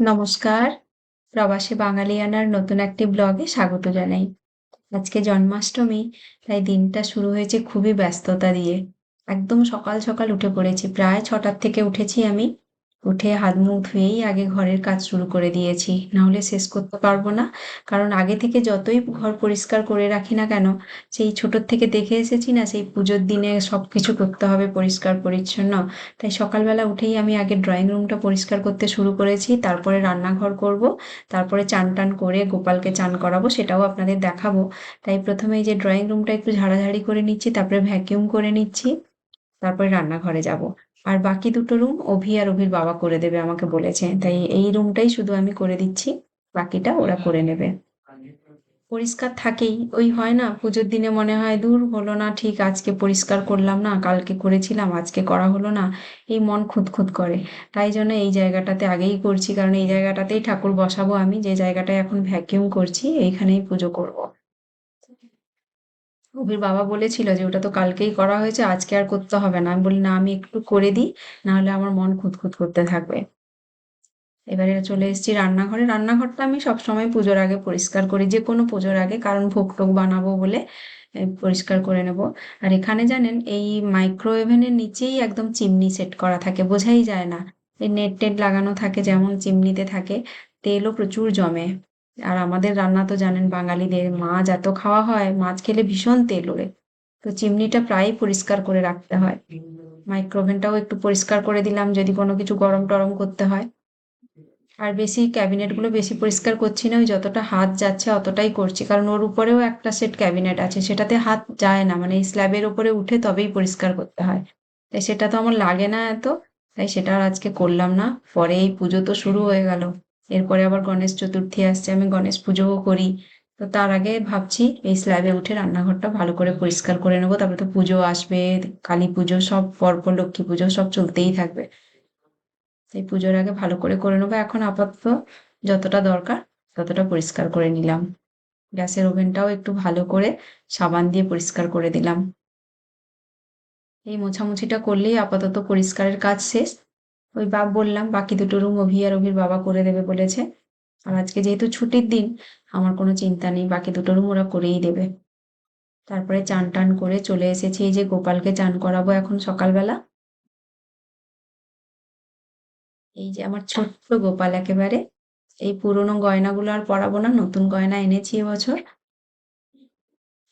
নমস্কার। প্রবাসী বাঙালিয়ানার নতুন একটি ব্লগে স্বাগত জানাই। আজকে জন্মাষ্টমী, তাই দিনটা শুরু হয়েছে খুবই ব্যস্ততা দিয়ে। একদম সকাল সকাল উঠে পড়েছি। প্রায় ছটার থেকে উঠেছি আমি। উঠে হাত মুখ ধুয়েই আগে ঘরের কাজ শুরু করে দিয়েছি। নাহলে শেষ করতে পারব না। কারণ আগে থেকে যতই ঘর পরিষ্কার করে রাখি না কেন, সেই ছোটোর থেকে দেখে এসেছি না, সেই পুজোর দিনে সব কিছু করতে হবে পরিষ্কার পরিচ্ছন্ন। তাই সকালবেলা উঠেই আমি আগে ড্রয়িং রুমটা পরিষ্কার করতে শুরু করেছি। তারপরে রান্নাঘর করব। তারপরে চান টান করে গোপালকে চান করাবো, সেটাও আপনাদের দেখাবো। তাই প্রথমে এই যে ড্রয়িং রুমটা একটু ঝাড়াঝাড়ি করে নিচ্ছি, তারপরে ভ্যাকিউম করে নিচ্ছি, তারপরে রান্নাঘরে যাব। আর বাকি দুটো রুম অভি আর অভির বাবা করে দেবে আমাকে বলেছে। তাই এই রুমটাই শুধু আমি করে দিচ্ছি, বাকিটা ওরা করে নেবে। পরিষ্কার থাকেই। ওই হয় না, পুজোর দিনে মনে হয়, দূর হলো না, ঠিক আজকে পরিষ্কার করলাম না, কালকে করেছিলাম, আজকে করা হলো না। এই মন খুঁতখুত করে। তাই জন্য এই জায়গাটাতে আগেই করছি, কারণ এই জায়গাটাতেই ঠাকুর বসাবো আমি, যে জায়গাটায় এখন ভ্যাকিউম করছি, এইখানেই পুজো করব। অভির বাবা বলেছিল যে, ওটা তো কালকেই করা হয়েছে, আজকে আর করতে হবে না। আমি বলি, না, আমি একটু করে দিই, নাহলে আমার মন খুঁতখুত করতে থাকবে। এবারে চলে এসেছি রান্নাঘরে। রান্নাঘরটা আমি সবসময় পুজোর আগে পরিষ্কার করি, যে কোনো পুজোর আগে, কারণ ভোগ টোগ বানাবো বলে পরিষ্কার করে নেব। আর এখানে জানেন, এই মাইক্রোওভেনের নিচেই একদম চিমনি সেট করা থাকে, বোঝাই যায় না। এই নেট টেট লাগানো থাকে, যেমন চিমনিতে থাকে, তেলও প্রচুর জমে। আর আমাদের রান্না তো জানেন, বাঙালিদের মাছ এত খাওয়া হয়, মাছ খেলে ভীষণ তেল ওড়ে। তো চিমনিটা প্রায় পরিষ্কার করে রাখতে হয়। মাইক্রোওভেনটাও একটু পরিষ্কার করে দিলাম যদি কোনো কিছু গরম টরম করতে হয়। আর বেশি ক্যাবিনেটগুলো বেশি পরিষ্কার করছি না, ওই যতটা হাত যাচ্ছে অতটাই করছি। কারণ ওর উপরেও একটা সেট ক্যাবিনেট আছে, সেটাতে হাত যায় না মানে এই স্ল্যাবের উপরে উঠে তবেই পরিষ্কার করতে হয়। তাই সেটা তো আমার লাগে না এত, তাই সেটা আর আজকে করলাম না। পরে এই পুজো তো শুরু হয়ে গেল। এরপরে আবার গণেশ চতুর্থী আসছে, আমি গণেশ পুজোও করি। তো তার আগে ভাবছি এই স্ল্যাবে উঠে রান্নাঘরটা ভালো করে পরিষ্কার করে নেব। তারপরে তো পুজো আসবে, কালী পুজো, সব পরপর লক্ষ্মী পুজো, সব চলতেই থাকবে। এই পুজোর আগে ভালো করে করে নেব। এখন আপাতত যতটা দরকার ততটা পরিষ্কার করে নিলাম। গ্যাসের ওভেনটাও একটু ভালো করে সাবান দিয়ে পরিষ্কার করে দিলাম। এই মোছামুছিটা করলেই আপাতত পরিষ্কারের কাজ শেষ। ওই বাপ বললাম, বাকি দুটো রুম অভি আর অভির বাবা করে দেবে, বলেছে। আর আজকে যেহেতু ছুটির দিন, আমার কোনো চিন্তা নেই, বাকি দুটো রুম ওরা করেই দেবে। তারপরে চান টান করে চলে এসেছি, এই যে গোপালকে চান করাবো এখন সকালবেলা। এই যে আমার ছোট্ট গোপাল একেবারে, এই পুরোনো গয়নাগুলো আর পরাবো না, নতুন গয়না এনেছি এবছর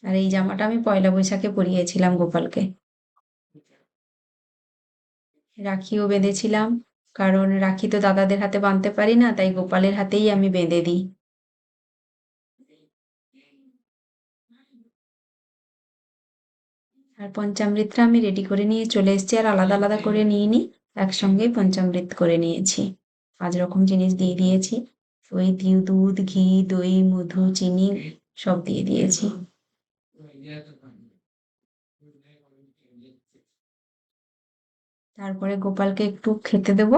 আর এই জামাটা আমি পয়লা বৈশাখে পরিয়েছিলাম গোপালকে। রাখিও বেঁধেছিলাম, কারণ রাখি তো দাদাদের হাতে বাঁধতে পারি না, তাই গোপালের হাতেই আমি বেঁধে দিই। আর পঞ্চামৃতটা আমি রেডি করে নিয়ে চলে এসেছি, আর আলাদা আলাদা করে নিয়ে নিই একসঙ্গেই পঞ্চামৃত করে নিয়েছি। পাঁচ রকম জিনিস দিয়ে দিয়েছি ওই দুধ, ঘি, দই, মধু, চিনি, সব দিয়ে দিয়েছি। তারপরে গোপালকে একটু খেতে দেব।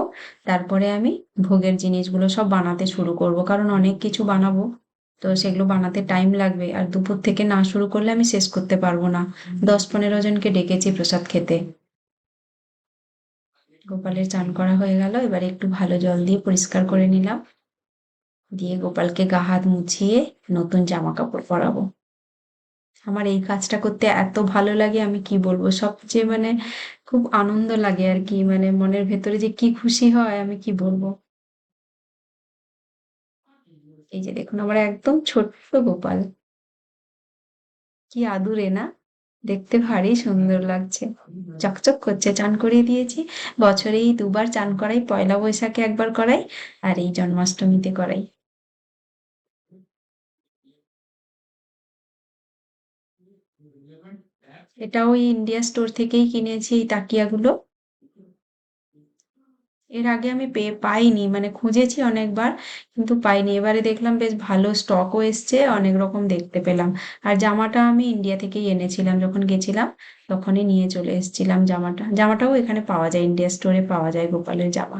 তারপরে আমি ভোগের জিনিসগুলো সব বানাতে শুরু করব, কারণ অনেক কিছু বানাবো। তো সেগুলো বানাতে টাইম লাগবে, আর দুপুর থেকে না শুরু করলে আমি শেষ করতে পারব না। দশ পনেরো জনকে ডেকেছি প্রসাদ খেতে। গোপালের চান করা হয়ে গেল, এবারে একটু ভালো জল দিয়ে পরিষ্কার করে নিলাম। দিয়ে গোপালকে গা হাত মুছিয়ে নতুন জামা কাপড় পরাবো। আমার এই কাজটা করতে এত ভালো লাগে, আমি কি বলব? সবচেয়ে মানে খুব আনন্দ লাগে আর কি মানে মনের ভেতরে যে কি খুশি হয়, আমি কি বলব? এই যে দেখুন, আমার একদম ছোট্ট গোপাল। কি আদুরে, না? দেখতে ভারী সুন্দর লাগছে। চকচক করছে, চান করিয়ে দিয়েছি। বছরেই দুবার চান করাই, পয়লা বৈশাখে একবার করাই, আর এই জন্মাষ্টমীতে করাই। এটা ওই ইন্ডিয়া স্টোর থেকেই কিনেছি এই তাকিয়াগুলো। এর আগে আমি পেয়ে পাইনি মানে খুঁজেছি অনেকবার, কিন্তু পাইনি। এবারে দেখলাম বেশ ভালো স্টকও এসছে, অনেক রকম দেখতে পেলাম। আর জামাটা আমি ইন্ডিয়া থেকেই এনেছিলাম, যখন গেছিলাম, তখনই নিয়ে চলে এসেছিলাম জামাটা। জামাটাও এখানে পাওয়া যায় ইন্ডিয়া স্টোরে পাওয়া যায় গোপালের জামা।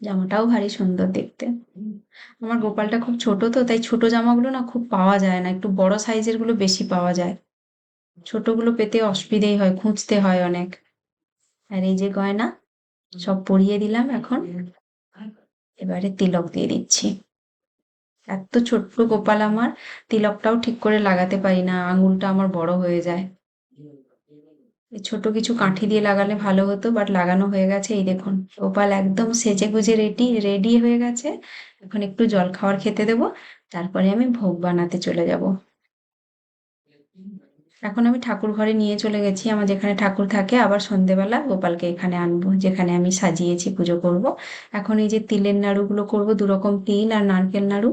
জামাটাও ভারী সুন্দর দেখতে। আমার গোপালটা খুব ছোট তো, তাই ছোট জামাগুলো না খুব পাওয়া যায় না, একটু বড় সাইজেরগুলো বেশি পাওয়া যায়। ছোটগুলো পেতে অসুবিধেই হয়, খুঁজতে হয় অনেক। আর এই যে গয়না, সব পরিয়ে দিলাম এখন। এবারে তিলক দিয়ে দিচ্ছি। এত ছোট্ট গোপাল আমার, তিলকটাও ঠিক করে লাগাতে পারি না, আঙুলটা আমার বড় হয়ে যায়। ছোট কিছু কাঠি দিয়ে লাগালে ভালো হতো, বাট লাগানো হয়ে গেছে। এই দেখুন, গোপাল একদম সেজে গুজে রেডি রেডি হয়ে গেছে। এখন একটু জল খাবার খেতে দেবো, তারপরে আমি ভোগ বানাতে চলে যাব। এখন আমি ঠাকুর ঘরে নিয়ে চলে গেছি। আমার যেখানে ঠাকুর থাকে, আবার সন্ধেবেলা গোপালকে এখানে আনব, যেখানে আমি সাজিয়েছি পুজো করব। এখন এই যে তিলের নাড়ুগুলো করব দু রকম তিল আর নারকেল নাড়ু।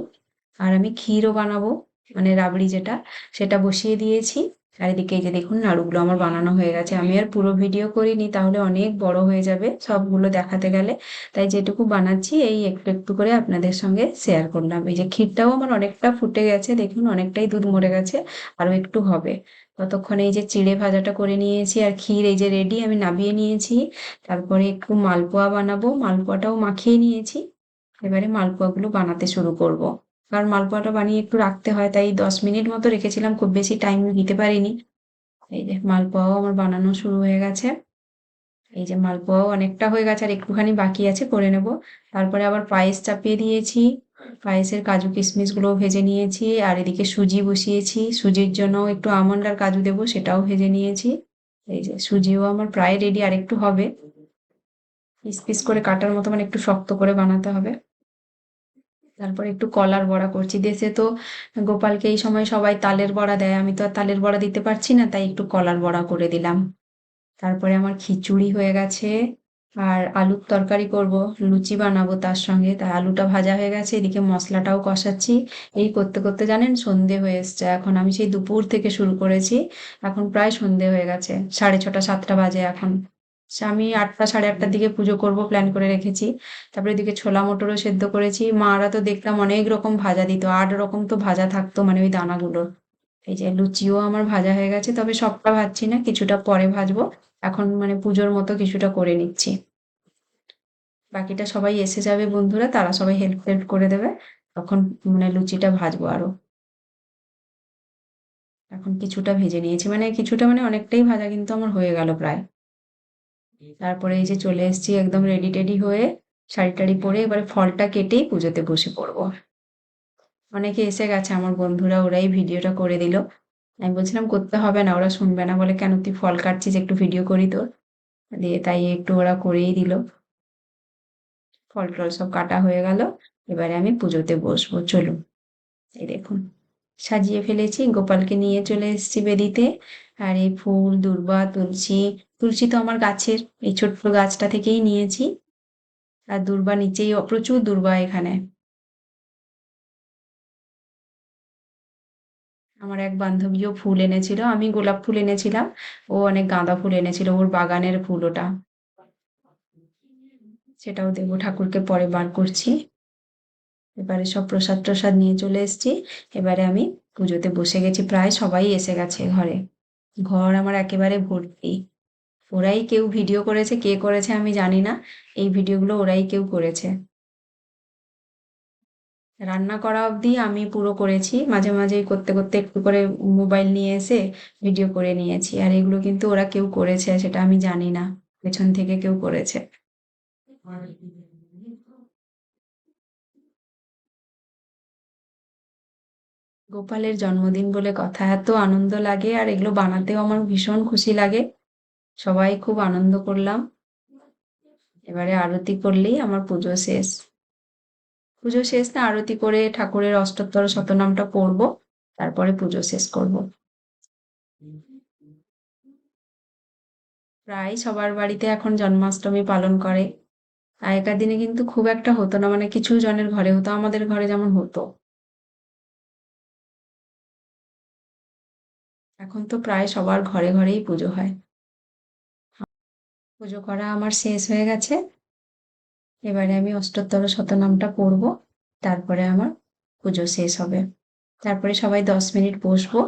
আর আমি ক্ষীরও বানাবো মানে রাবড়ি যেটা, সেটা বসিয়ে দিয়েছি। আর এদিকে এই যে দেখুন নাড়ুগুলো আমার বানানো হয়ে গেছে। আমি আর পুরো ভিডিও করিনি, তাহলে অনেক বড় হয়ে যাবে সবগুলো দেখাতে গেলে। তাই যেটুকু বানাচ্ছি, এই একটু একটু করে আপনাদের সঙ্গে শেয়ার করলাম। এই যে ক্ষীরটাও আমার অনেকটা ফুটে গেছে, দেখুন অনেকটাই দুধ মরে গেছে আরও একটু হবে। ততক্ষণে এই যে চিড়ে ভাজাটা করে নিয়েছি, আর ক্ষীর এই যে রেডি আমি নামিয়ে নিয়েছি। তারপরে একটু মালপোয়া বানাবো, মালপোয়াটাও মাখিয়ে নিয়েছি। এবারে মালপোয়াগুলো বানাতে শুরু করব। কারণ মালপোয়াটা বানিয়ে একটু রাখতে হয়, তাই দশ মিনিট মতো রেখেছিলাম, খুব বেশি টাইম দিতে পারিনি। এই যে মালপোয়াও আমার বানানো শুরু হয়ে গেছে। এই যে মালপোয়াও অনেকটা হয়ে গেছে, আর একটুখানি বাকি আছে, করে নেব। তারপরে আবার পায়েস চাপিয়ে দিয়েছি, পায়েসের কাজু কিশমিশগুলো ভেজে নিয়েছি, আর এদিকে সুজি বসিয়েছি। সুজির জন্য একটু আমন্ড আর কাজু দেবো, সেটাও ভেজে নিয়েছি। এই যে সুজিও আমার প্রায় রেডি আর একটু হবে। পিস পিস করে কাটার মতো মানে একটু শক্ত করে বানাতে হবে। তারপর একটু কলার বড়া করছি। দেশে তো গোপালকে এই সময় সবাই তালের বড়া দেয়, আমি তো আর তালের বড়া দিতে পারছি না, তাই একটু কলার বড়া করে দিলাম। তারপরে আমার খিচুড়ি হয়ে গেছে, আর আলুর তরকারি করব, লুচি বানাবো তার সঙ্গে। তাই আলুটা ভাজা হয়ে গেছে, এদিকে মশলাটাও কষাচ্ছি। এই করতে করতে জানেন সন্ধে হয়ে এসছে, এখন আমি সেই দুপুর থেকে শুরু করেছি, এখন প্রায় সন্ধে হয়ে গেছে, সাড়ে ছটা, সাতটা বাজে এখন। আমি আটটা সাড়ে আটটার দিকে পুজো করব প্ল্যান করে রেখেছি। তারপরে এদিকে ছোলা মটরও সেদ্ধ করেছি। মারা তো দেখলাম অনেক রকম ভাজা দিত, আট রকম তো ভাজা থাকতো মানে ওই দানাগুলোর এই যে লুচিও আমার ভাজা হয়ে গেছে, তবে সবটা ভাজছি না, কিছুটা পরে ভাজবো। এখন মানে পুজোর মতো কিছুটা করে নিচ্ছি। বাকিটা সবাই এসে যাবে বন্ধুরা, তারা সবাই হেল্প হেল্প করে দেবে। তখন মানে লুচিটা ভাজবো আরও। এখন কিছুটা ভেজে নিয়েছি মানে কিছুটা মানে অনেকটাই ভাজা কিন্তু আমার হয়ে গেল প্রায়। তারপরে এই যে চলে এসেছি একদম রেডি টেডি হয়ে শাড়ি টাড়ি পরে এবারে ফলটা কেটেই পুজোতে বসে পড়ব। অনেকে এসে গেছে, আমার বন্ধুরা ওরাই ভিডিওটা করে দিল। আমি বলছিলাম, করতে হবে না, ওরা শুনবে না। বলে, কেন তুই ফল কাটছিস? একটু ভিডিও করি তোর। দিয়ে তাই একটু ওরা করেই দিল। ফল টল সব কাটা হয়ে গেল। এবারে আমি পুজোতে বসবো। চলুন, এই দেখুন, সাজিয়ে ফেলেছি। গোপালকে নিয়ে চলে এসেছি বেদিতে। আর এই ফুল, দুর্বা, তুলসী তুলসী তো আমার গাছের, এই ছোট্ট গাছটা থেকেই নিয়েছি। আর দুর্বা নিচেই প্রচুর দুর্বা এখানে। আমার এক বান্ধবীও ফুল এনেছিল, আমি গোলাপ ফুল এনেছিলাম, ও অনেক গাঁদা ফুল এনেছিল, ওর বাগানের ফুল ওটা। সেটাও দেবো, ঠাকুরকে পরে বার করছি। এবারে সব প্রসাদ প্রসাদ নিয়ে চলে এসেছি। এবারে আমি পুজোতে বসে গেছি, প্রায় সবাই এসে গেছে ঘরে। ঘর আমার একেবারে ভর্তি। ওরাই কেউ ভিডিও করেছে, কে করেছে আমি জানি না। এই ভিডিওগুলো ওরাই কেউ করেছে। রান্না করা অবধি আমি পুরো করেছি। মাঝে মাঝে করতে করতে একটু করে মোবাইল নিয়ে এসে ভিডিও করে নিয়েছি। আর এগুলো কিন্তু ওরা কেউ করেছে, সেটা আমি জানি না। পেছন থেকে কেউ করেছে। গোপালের জন্মদিন বলে কথা, এত আনন্দ লাগে। আর এগুলো বানাতেও আমার ভীষণ খুশি লাগে। সবাই খুব আনন্দ করলাম। এবারে আরতি করলেই আমার পুজো শেষ। পুজো শেষ না, আরতি করে ঠাকুরের অষ্টোত্তর শতনামটা পড়ব, তারপরে পুজো শেষ করব। প্রায় সবার বাড়িতে এখন জন্মাষ্টমী পালন করে। আগেকার দিনে কিন্তু খুব একটা হতো না মানে কিছু জনের ঘরে হতো, আমাদের ঘরে যেমন হতো। এখন তো প্রায় সবার ঘরে ঘরেই পুজো হয়। পুজো করা আমার শেষ হয়ে গেছে। এবারে আমি অষ্টোত্তর শতনামটা পড়ব, তারপরে আমার পুজো শেষ হবে। তারপরে সবাই দশ মিনিট বসবো,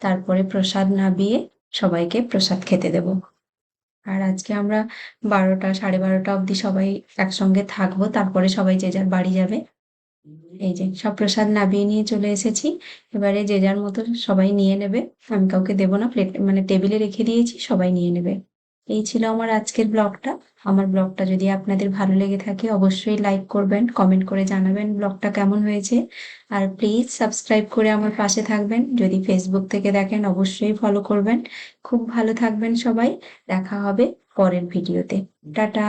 তারপরে প্রসাদ নাবিয়ে সবাইকে প্রসাদ খেতে দেব। আর আজকে আমরা বারোটা, সাড়ে বারোটা অবধি সবাই একসঙ্গে থাকব, তারপরে সবাই যে যার বাড়ি যাবে। এই যে সব প্রসাদ নাবিয়ে নিয়ে চলে এসেছি। এবারে যে যার মতো সবাই নিয়ে নেবে। আমি কাউকে দেবো না, প্লেট মানে টেবিলে রেখে দিয়েছি, সবাই নিয়ে নেবে। এই ছিল আমার আজকের ব্লগটা। আমার ব্লগটা যদি আপনাদের ভালো লেগে থাকে, অবশ্যই লাইক করবেন কমেন্ট করে জানাবেন ব্লগটা কেমন হয়েছে। আর প্লিজ সাবস্ক্রাইব করে আমার পাশে থাকবেন। যদি ফেসবুক থেকে দেখেন, অবশ্যই ফলো করবেন। খুব ভালো থাকবেন সবাই। দেখা হবে পরের ভিডিওতে টাটা!